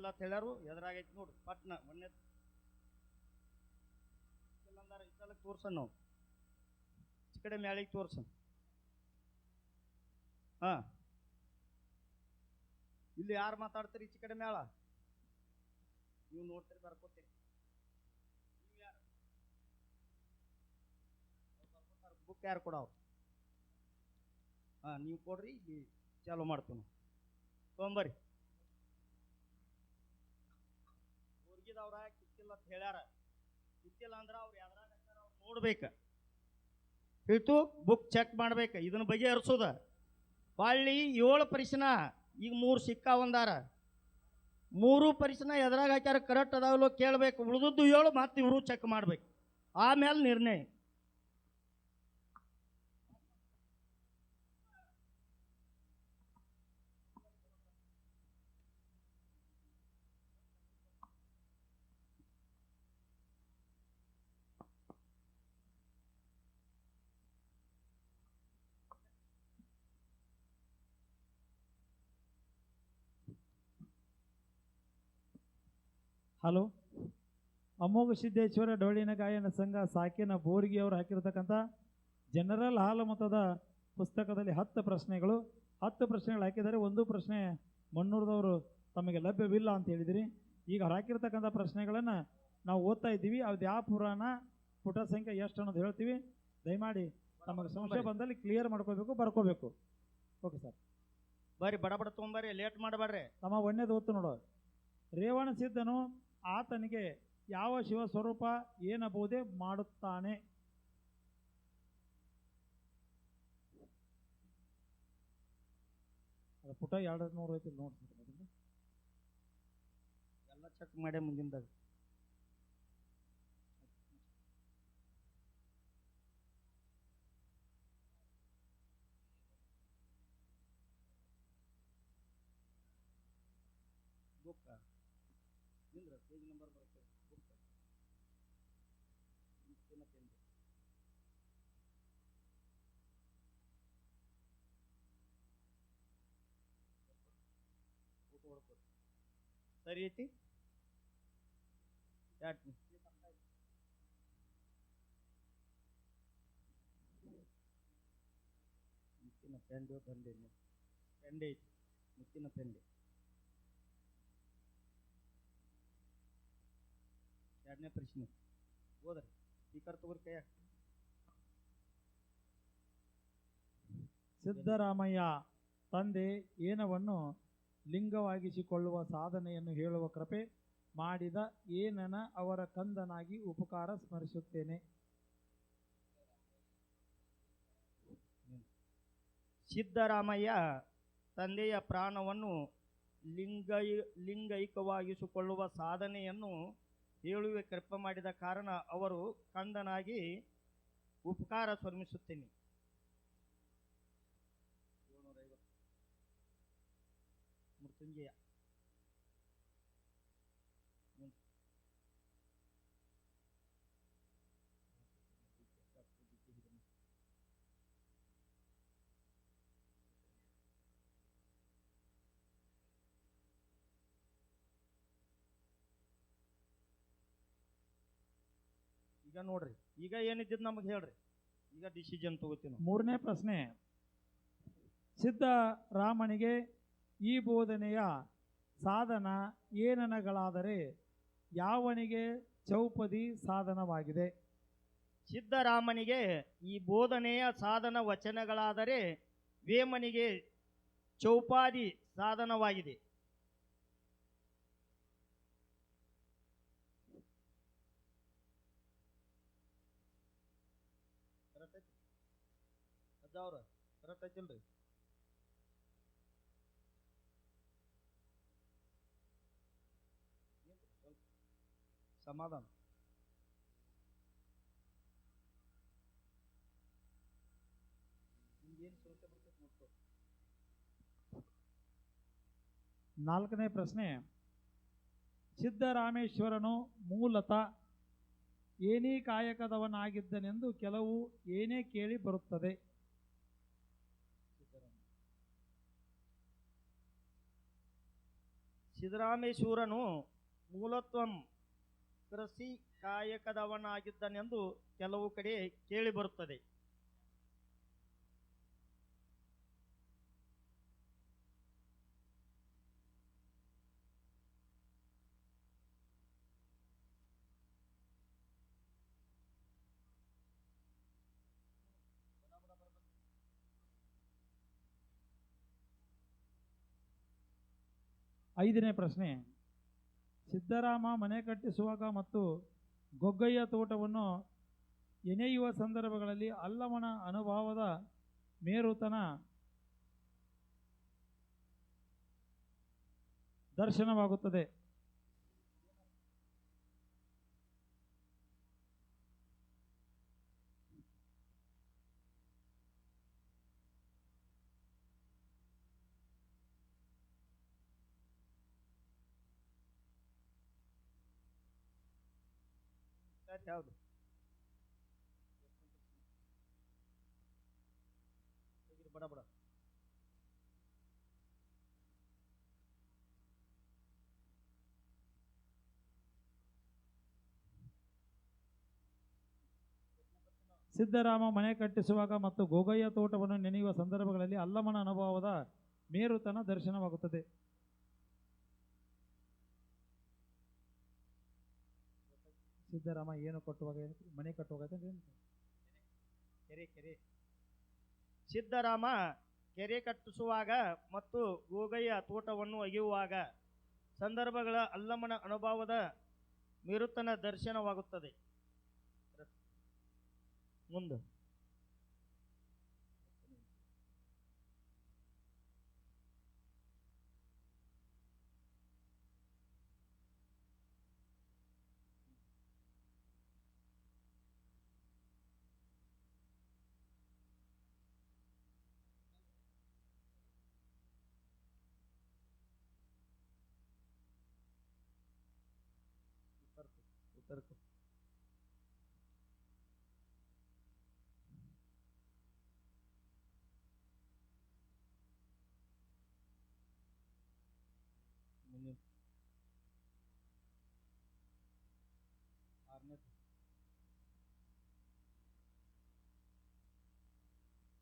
ಸಿಕ್ಕಿಲ್ಲ ಅಂತ ಹೇಳ್ಯಾರು, ಎದುರಾಗೈತಿ ನೋಡು, ಪಟ್ನ, ಮೊನ್ನೆ ಈ ಸಲಕ್ಕೆ ತೋರ್ಸನ್ ನಾವು ಈ ಕಡೆ ಮ್ಯಾಳಿಗೆ ತೋರ್ಸನ್. ಹಾ. ಇಲ್ಲಿ ಯಾರು ಮಾತಾಡ್ತೀರಿ ಈಚೆ ಕಡೆ ಮ್ಯಾಳ? ನೀವು ನೋಡ್ತೀರಿ ಬರ್ಕೋತೀರಿ ನೀವು ಯಾರು? ಬುಕ್ ಯಾರು ಕೊಡವ್ರು ಹಾ, ನೀವು ಕೊಡ್ರಿ ಚಾಲೂ ಮಾಡ್ತೀವಿ ನಾವು ಹೇಳ್ಯಾರ. ಗೊತ್ತಿಲ್ಲ ಅಂದ್ರ ಅವ್ರು ಯಾವ್ದ್ರಾಗ ಅವ್ರು ನೋಡ್ಬೇಕ. ಹೇಳ್ತು ಬುಕ್ ಚೆಕ್ ಮಾಡ್ಬೇಕು. ಇದನ್ನ ಬಗೆಹರಿಸೋದ. ಹೊಳ್ಳಿ ಏಳು ಪರಿಶನ, ಈಗ ಮೂರು ಸಿಕ್ಕಾವಂದಾರ ಮೂರು ಪರಿಶನ ಎದ್ರಾಗ ಹಾಕ್ಯಾರ ಕರೆಕ್ಟ್ ಅದಾವಲ್ಲೋ ಕೇಳ್ಬೇಕು. ಉಳಿದದ್ದು ಏಳು, ಮತ್ತೆ ಇವರು ಚೆಕ್ ಮಾಡ್ಬೇಕು. ಆಮೇಲೆ ನಿರ್ಣಯ. ಹಲೋ? ಅಮೋಘ ಸಿದ್ದೇಶ್ವರ ಡೊಳ್ಳಿನ ಗಾಯನ ಸಂಘ ಸಾಕಿನ ಬೋರ್ಗಿ ಅವರು ಹಾಕಿರ್ತಕ್ಕಂಥ ಜನರಲ್ ಹಾಲು ಮತದ ಪುಸ್ತಕದಲ್ಲಿ ಹತ್ತು ಪ್ರಶ್ನೆಗಳು. ಹತ್ತು ಪ್ರಶ್ನೆಗಳು ಹಾಕಿದ್ದಾರೆ ಒಂದು ಪ್ರಶ್ನೆ ಮಣ್ಣೂರದವರು ತಮಗೆ ಲಭ್ಯವಿಲ್ಲ ಅಂತ ಹೇಳಿದಿರಿ. ಈಗ ಅವ್ರು ಹಾಕಿರ್ತಕ್ಕಂಥ ಪ್ರಶ್ನೆಗಳನ್ನು ನಾವು ಓದ್ತಾ ಇದ್ದೀವಿ. ಅದು ಯಾವ ಪುರಾಣ ಪುಟ ಸಂಖ್ಯೆ ಎಷ್ಟು ಅನ್ನೋದು ಹೇಳ್ತೀವಿ. ದಯಮಾಡಿ ತಮಗೆ ಸಂಶಯ ಬಂದಲ್ಲಿ ಕ್ಲಿಯರ್ ಮಾಡ್ಕೋಬೇಕು ಬರ್ಕೋಬೇಕು. Okay sir. ಬರೀ ಬಡ ಬಡ ತೊಗೊಂಬರ್ರಿ ಲೇಟ್ ಮಾಡಬೇಡ್ರಿ. ತಮ್ಮ ಒಣ್ಣೆದು ಓದ್ತು ನೋಡು. ರೇವಣ ಸಿದ್ಧನು ಆತನಿಗೆ ಯಾವ ಶಿವ ಸ್ವರೂಪ ಏನ ಬೋಧೆ ಮಾಡುತ್ತಾನೆ. ಅದು ಪುಟ ಎರಡು ನೂರು ಐತಿ ನೋಡಿ ಎಲ್ಲ ಚೆಕ್ ಮಾಡಿ ಮುಂದಿಂದಾಗ. ಪೇಜ್ ನಂಬರ್ ಬರುತ್ತೆ ಬುಕ್ ಫೋಟೋ ಹೊಡ್ಕೊರಿ ಸರಿ ಐತಿ ಯಾಕೆ ಮುತ್ತಿನ ಪೆಂಡು ದಂಡೆ ಪೆಂಡೆ ಐತಿ ಮುತ್ತಿನ ಪೆಂಡೆ ಎರಡನೇ ಪ್ರಶ್ನೆ. ಹೋದ್ರಿ. ಸ್ಪೀಕರ್ ತಗೋರಿ ಕೈ ಸಿದ್ದರಾಮಯ್ಯ ತಂದೆ ಏನವನ್ನು ಲಿಂಗವಾಗಿಸಿಕೊಳ್ಳುವ ಸಾಧನೆಯನ್ನು ಹೇಳುವ ಕೃಪೆ ಮಾಡಿದ ಏನನ ಅವರ ಕಂದನಾಗಿ ಉಪಕಾರ ಸ್ಮರಿಸುತ್ತೇನೆ. ಸಿದ್ದರಾಮಯ್ಯ ತಂದೆಯ ಪ್ರಾಣವನ್ನು ಲಿಂಗೈ ಲಿಂಗೈಕವಾಗಿಸಿಕೊಳ್ಳುವ ಸಾಧನೆಯನ್ನು ಹೇಳುವೆ ಕೃಪ ಮಾಡಿದ ಕಾರಣ ಅವರು ಕಂದನಾಗಿ ಉಪಕಾರ ಸ್ವರ್ಮಿಸುತ್ತೇನೆ. ಮೃತ್ಯುಂಜಯ ಈಗ ನೋಡ್ರಿ ಈಗ ಏನಿದ್ದು ನಮಗೆ ಹೇಳ್ರಿ. ಈಗ ಡಿಸಿಷನ್ ತಗೋತೀನಿ ಮೂರನೇ ಪ್ರಶ್ನೆ ಸಿದ್ದರಾಮನಿಗೆ ಈ ಬೋಧನೆಯ ಸಾಧನ ಏನನಗಳಾದರೆ ಯಾವನಿಗೆ ಚೌಪದಿ ಸಾಧನವಾಗಿದೆ? ಸಿದ್ಧರಾಮನಿಗೆ ಈ ಬೋಧನೆಯ ಸಾಧನ ವಚನಗಳಾದರೆ ವೇಮನಿಗೆ ಚೌಪಾದಿ ಸಾಧನವಾಗಿದೆ. ಸ್ವಲ್ಪ ಸಮಾಧಾನ ನಾಲ್ಕನೇ ಪ್ರಶ್ನೆ. ಸಿದ್ದರಾಮೇಶ್ವರನು ಮೂಲತಃ ಏನೇ ಕಾಯಕದವನಾಗಿದ್ದನೆಂದು ಕೆಲವು ಏನೇ ಕೇಳಿ ಬರುತ್ತದೆ. ಸಿದ್ದರಾಮೇಶ್ವರನು ಮೂಲತ್ವಂ ಕೃಷಿ ಕಾಯಕದವನಾಗಿದ್ದನೆಂದು ಕೆಲವು ಕಡೆ ಕೇಳಿಬರುತ್ತದೆ. ಐದನೇ ಪ್ರಶ್ನೆ ಸಿದ್ದರಾಮ ಮನೆ ಕಟ್ಟಿಸುವಾಗ ಮತ್ತು ಗೊಗ್ಗಯ್ಯ ತೋಟವನ್ನು ಎನೆಯುವ ಸಂದರ್ಭಗಳಲ್ಲಿ ಅಲ್ಲಮನ ಅನುಭವದ ಮೇರುತನ ದರ್ಶನವಾಗುತ್ತದೆ. ಯಾವುದು? ಬಡ ಬಡ. ಸಿದ್ದರಾಮ ಮನೆ ಕಟ್ಟಿಸುವಾಗ ಮತ್ತು ಗೋಗಯ್ಯ ತೋಟವನ್ನು ನೆನೆಯುವ ಸಂದರ್ಭಗಳಲ್ಲಿ ಅಲ್ಲಮನ ಅನುಭವದ ಮೇರುತನ ದರ್ಶನವಾಗುತ್ತದೆ. ಸಿದ್ದರಾಮ ಏನು ಕಟ್ಟುವಾಗ ಮನೆ ಕಟ್ಟುವಾಗ? ಕೆರೆ ಕೆರೆ. ಸಿದ್ದರಾಮ ಕೆರೆ ಕಟ್ಟಿಸುವಾಗ ಮತ್ತು ಗೋಗಯ್ಯ ತೋಟವನ್ನು ಒಗೆಯುವಾಗ ಸಂದರ್ಭಗಳ ಅಲ್ಲಮನ ಅನುಭವದ ಮಿರುತನ ದರ್ಶನವಾಗುತ್ತದೆ. ಮುಂದೆ. ಉತ್ತರಕ್ಕೆ ಮುಂದಿನ ಆರನೇ.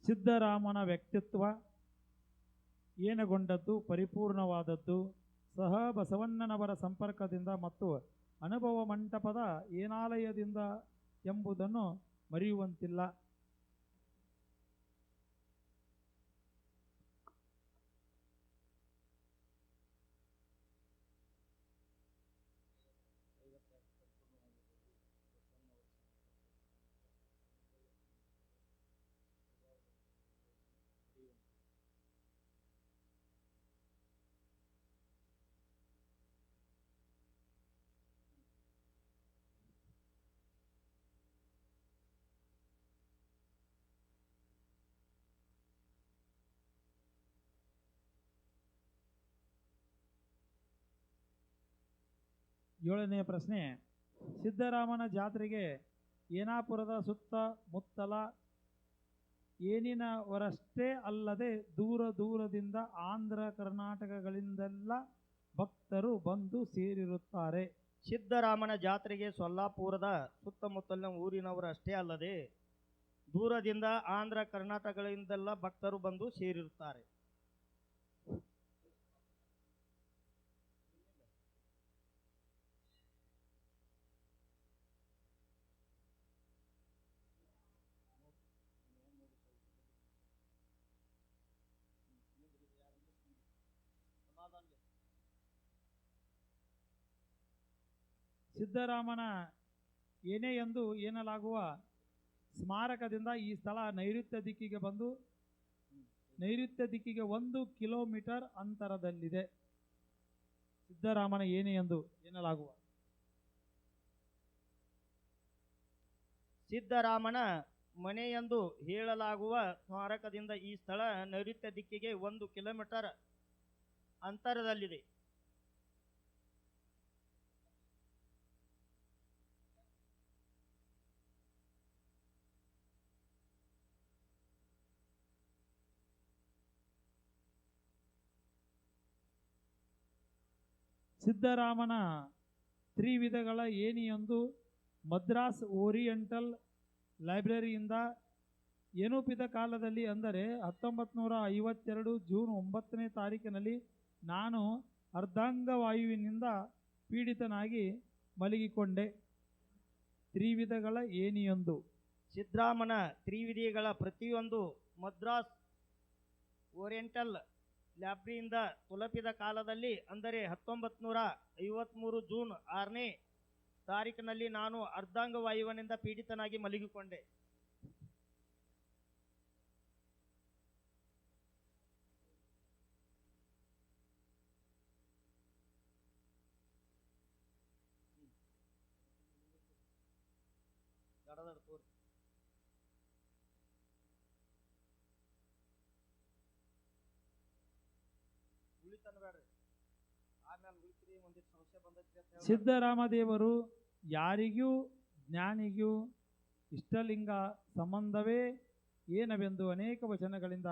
ಸಿದ್ದರಾಮನ ವ್ಯಕ್ತಿತ್ವ ಏನಗೊಂಡದ್ದು ಪರಿಪೂರ್ಣವಾದದ್ದು ಸಹ ಬಸವಣ್ಣನವರ ಸಂಪರ್ಕದಿಂದ ಮತ್ತು ಅನುಭವ ಮಂಟಪದ ಏನಾಲಯದಿಂದ ಎಂಬುದನ್ನು ಮರೆಯುವಂತಿಲ್ಲ. ಏಳನೇ ಪ್ರಶ್ನೆ, ಸಿದ್ದರಾಮನ ಜಾತ್ರೆಗೆ ಏನಾಪುರದ ಸುತ್ತ ಮುತ್ತಲ ಏನಿನವರಷ್ಟೇ ಅಲ್ಲದೆ ದೂರ ದೂರದಿಂದ ಆಂಧ್ರ ಕರ್ನಾಟಕಗಳಿಂದೆಲ್ಲ ಭಕ್ತರು ಬಂದು ಸೇರಿರುತ್ತಾರೆ. ಸಿದ್ದರಾಮನ ಜಾತ್ರೆಗೆ ಸೊಲ್ಲಾಪುರದ ಸುತ್ತಮುತ್ತಲಿನ ಊರಿನವರಷ್ಟೇ ಅಲ್ಲದೆ ದೂರದಿಂದ ಆಂಧ್ರ ಕರ್ನಾಟಕಗಳಿಂದೆಲ್ಲ ಭಕ್ತರು ಬಂದು ಸೇರಿರುತ್ತಾರೆ. ಸಿದ್ದರಾಮನ ಏನೇ ಎಂದು ಏನಲಾಗುವ ಸ್ಮಾರಕದಿಂದ ಈ ಸ್ಥಳ ನೈಋತ್ಯ ದಿಕ್ಕಿಗೆ ಬಂದು ನೈಋತ್ಯ ದಿಕ್ಕಿಗೆ ಒಂದು ಕಿಲೋಮೀಟರ್ ಅಂತರದಲ್ಲಿದೆ. ಸಿದ್ದರಾಮನ ಏನೇ ಎಂದು ಎನ್ನಲಾಗುವ ಸಿದ್ದರಾಮನ ಮನೆ ಎಂದು ಹೇಳಲಾಗುವ ಸ್ಮಾರಕದಿಂದ ಈ ಸ್ಥಳ ನೈಋತ್ಯ ದಿಕ್ಕಿಗೆ ಒಂದು ಕಿಲೋಮೀಟರ್ ಅಂತರದಲ್ಲಿದೆ. ಸಿದ್ದರಾಮನ ತ್ರಿವಿಧಗಳ ಏಣಿಯೊಂದು ಮದ್ರಾಸ್ ಓರಿಯೆಂಟಲ್ ಲೈಬ್ರರಿಯಿಂದ ಏನೂಪಿದ ಕಾಲದಲ್ಲಿ ಅಂದರೆ ಹತ್ತೊಂಬತ್ತು ನೂರ ಐವತ್ತೆರಡು ಜೂನ್ ಒಂಬತ್ತನೇ ತಾರೀಕಿನಲ್ಲಿ ನಾನು ಅರ್ಧಾಂಗವಾಯುವಿನಿಂದ ಪೀಡಿತನಾಗಿ ಮಲಗಿಕೊಂಡೆ. ತ್ರಿವಿಧಗಳ ಏನಿಯೊಂದು ಸಿದ್ದರಾಮನ ತ್ರಿವಿಧಿಗಳ ಪ್ರತಿಯೊಂದು ಮದ್ರಾಸ್ ಓರಿಯೆಂಟಲ್ ಲ್ಯಾಬ್ರಿಯಿಂದ ತುಲಪಿದ ಕಾಲದಲ್ಲಿ ಅಂದರೆ ಹತ್ತೊಂಬತ್ತು ನೂರ ಐವತ್ತ್ಮೂರು ಜೂನ್ ಆರನೇ ತಾರೀಕಿನಲ್ಲಿ ನಾನು ಅರ್ಧಾಂಗವಾಯುವಿನಿಂದ ಪೀಡಿತನಾಗಿ ಮಲಗಿಕೊಂಡೆ. ಸಿದ್ದರಾಮದೇವರು ಯಾರಿಗೂ ಜ್ಞಾನಿಗೂ ಇಷ್ಟಲಿಂಗ ಸಂಬಂಧವೇ ಏನವೆಂದು ಅನೇಕ ವಚನಗಳಿಂದ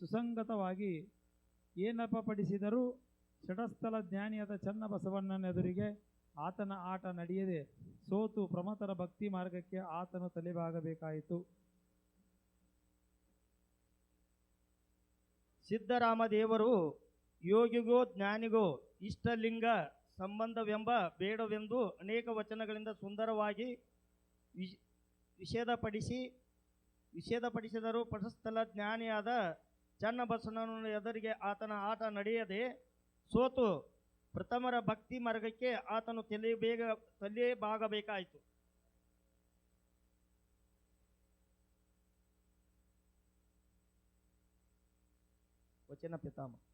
ಸುಸಂಗತವಾಗಿ ಏನಪಪಡಿಸಿದರೂ ಷಟಸ್ಥಲ ಜ್ಞಾನಿಯಾದ ಚನ್ನಬಸವಣ್ಣನೆದುರಿಗೆ ಆತನ ಆಟ ನಡೆಯದೆ ಸೋತು ಪ್ರಮತರ ಭಕ್ತಿ ಮಾರ್ಗಕ್ಕೆ ಆತನು ತಲೆಬಾಗಬೇಕಾಯಿತು. ಸಿದ್ದರಾಮ ದೇವರು ಯೋಗಿಗೋ ಜ್ಞಾನಿಗೋ ಇಷ್ಟಲಿಂಗ ಸಂಬಂಧವೆಂಬ ಬೇಡವೆಂದು ಅನೇಕ ವಚನಗಳಿಂದ ಸುಂದರವಾಗಿ ವಿಶ್- ವಿಷೇಧಪಡಿಸಿ, ವಿಷೇಧಪಡಿಸಿದರೂ ಪಟಸ್ಥಲ ಜ್ಞಾನಿಯಾದ ಚನ್ನಬಸವನ ಎದುರಿಗೆ ಆತನ ಆಟ ನಡೆಯದೆ ಸೋತು ಪ್ರಥಮರ ಭಕ್ತಿ ಮಾರ್ಗಕ್ಕೆ ಆತನು ತಲೆ ಬೇಗ ಬಾಗಬೇಕಾಯಿತು ವಚನ ಪಿತಾಮಹ.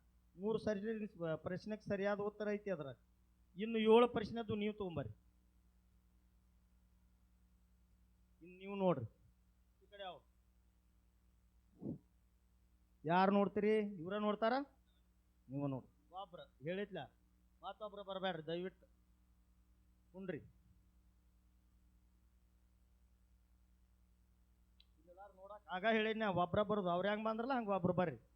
ಮೂರು ಸರಿ ಪ್ರಶ್ನೆಗೆ ಸರಿಯಾದ ಉತ್ತರ ಐತಿ ಅದ್ರ. ಇನ್ನು ಏಳು ಪ್ರಶ್ನೆದು ನೀವು ತಗೊಂಬರ್ರಿ. ಇನ್ನು ನೀವು ನೋಡ್ರಿ. ಈ ಕಡೆ ಯಾವ ಯಾರು ನೋಡ್ತೀರಿ? ಇವ್ರ ನೋಡ್ತಾರ? ನೀವು ನೋಡ್ರಿ. ಒಬ್ರ, ಹೇಳಿದ್ಲ. ಮತ್ತೊಬ್ರು ಬರಬೇಡ್ರಿ ದಯವಿಟ್ಟು. ಕುಂಡ್ರಿ. ಆಗ ಹೇಳಿದ್ನ, ಒಬ್ರ ಬರೋದು. ಅವ್ರ ಹೆಂಗ್ ಬಂದ್ರಲ್ಲ, ಹಂಗೆ ಒಬ್ರು ಬರ್ರಿ.